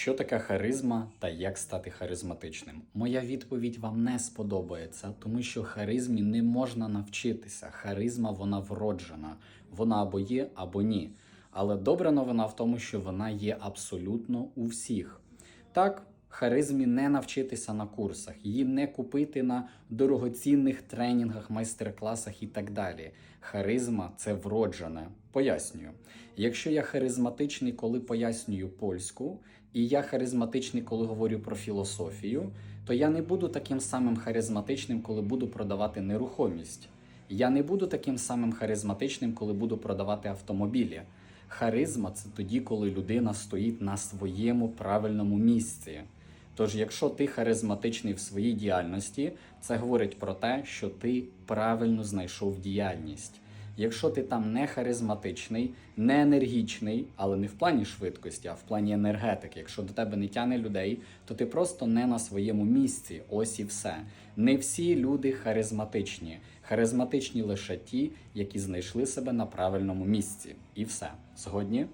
Що таке харизма та як стати харизматичним? Моя відповідь вам не сподобається, тому що харизмі не можна навчитися. Харизма вона вроджена, вона або є, або ні. Але добра новина в тому, що вона є абсолютно у всіх. Так, харизмі не навчитися на курсах, її не купити на дорогоцінних тренінгах, майстер-класах і так далі. Харизма це вроджене. Пояснюю. Якщо я харизматичний, коли пояснюю польську, і я харизматичний, коли говорю про філософію, то я не буду таким самим харизматичним, коли буду продавати нерухомість. Я не буду таким самим харизматичним, коли буду продавати автомобілі. Харизма це тоді, коли людина стоїть на своєму правильному місці. Тож, якщо ти харизматичний в своїй діяльності, це говорить про те, що ти правильно знайшов діяльність. Якщо ти там не харизматичний, не енергічний, але не в плані швидкості, а в плані енергетики, якщо до тебе не тяне людей, то ти просто не на своєму місці. Ось і все. Не всі люди харизматичні. Харизматичні лише ті, які знайшли себе на правильному місці. І все. Згодні?